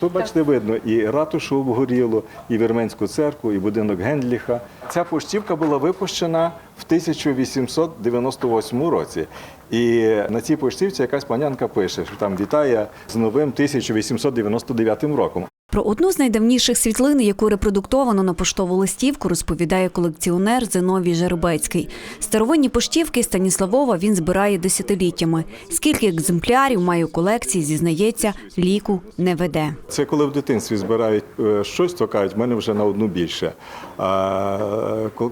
Тут, бачите, видно і ратушу обгоріло, і Вірменську церкву, і будинок Гендліха. Ця поштівка була випущена в 1898 році. І на цій поштівці якась панянка пише, що там вітає з новим 1899 роком. Про одну з найдавніших світлин, яку репродуктовано на поштову листівку, розповідає колекціонер Зиновій Жеребецький. Старовинні поштівки Станіславова він збирає десятиліттями. Скільки екземплярів має у колекції, зізнається, ліку не веде. Це коли в дитинстві збирають е, щось, то кажуть, в мене вже на одну більше. А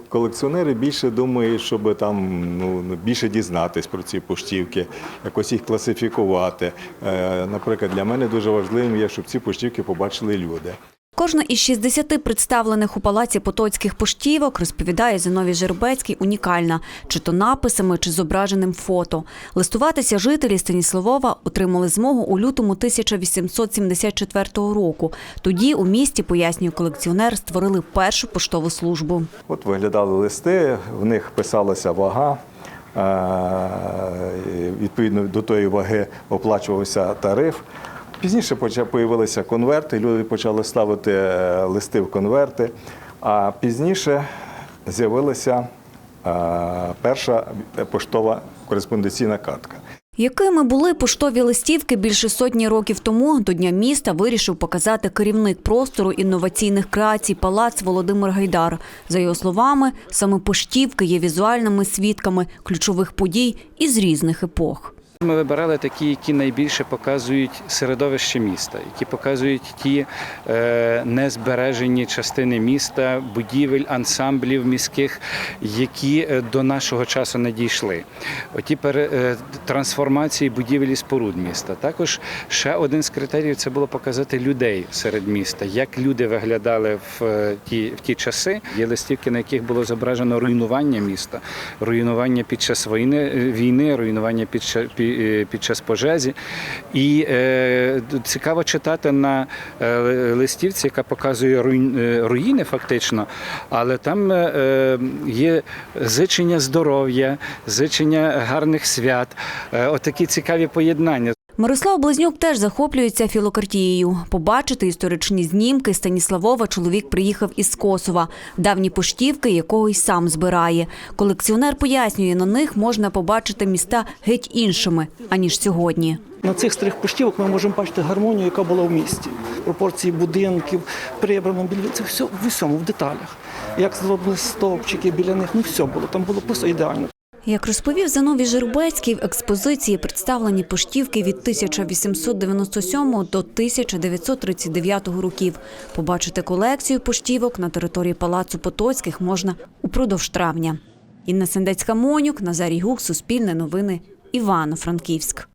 колекціонери більше думають, щоб там ну, більше дізнатись про ці поштівки, якось їх класифікувати. Е, Наприклад, для мене дуже важливим є, щоб ці поштівки побачили люди. Кожна із 60 представлених у палаці потоцьких поштівок, розповідає Зиновій Жеребецький, унікальна, чи то написами, чи зображеним фото. Листуватися жителі Станіславова отримали змогу у лютому 1874 року. Тоді у місті, пояснює колекціонер, створили першу поштову службу. От виглядали листи, в них писалася вага. е, Відповідно до тої ваги оплачувався тариф. Пізніше з'явилися конверти, люди почали ставити е, листи в конверти, а пізніше з'явилася е, перша поштова кореспонденційна картка. Якими були поштові листівки більше сотні років тому, до Дня міста вирішив показати керівник простору інноваційних креацій палац Володимир Гайдар. За його словами, саме поштівки є візуальними свідками ключових подій із різних епох. Ми вибирали такі, які найбільше показують середовище міста, які показують ті е, незбережені частини міста, будівель, ансамблів міських, які е, до нашого часу не дійшли. Оті е, трансформації будівель і споруд міста. Також ще один з критеріїв це було показати людей серед міста, як люди виглядали в ті, в ті часи. Є листівки, на яких було зображено руйнування міста, руйнування під час війни, війни руйнування під час, під, під час пожежі. І е, цікаво читати на е, листівці, яка показує е, руїни фактично, але там е, е, є зичення здоров'я, зичення гарних свят, е, отакі цікаві поєднання. Мирослав Близнюк теж захоплюється філокартією. Побачити історичні знімки Станіславова чоловік приїхав із Косова, давні поштівки, якого й сам збирає. Колекціонер пояснює, на них можна побачити міста геть іншими, аніж сьогодні. На цих старих поштівок ми можемо бачити гармонію, яка була в місті. Пропорції будинків, прибрано біля це все в усьому, в деталях. Як зроблені стовпчики біля них, ну все було. Там було просто ідеально. Як розповів Зиновій Жербецький, в експозиції представлені поштівки від 1897 до 1939 років. Побачити колекцію поштівок на території Палацу Потоцьких можна упродовж травня. Інна Сендецька-Монюк, Назарій Гук, Суспільне новини, Івано-Франківськ.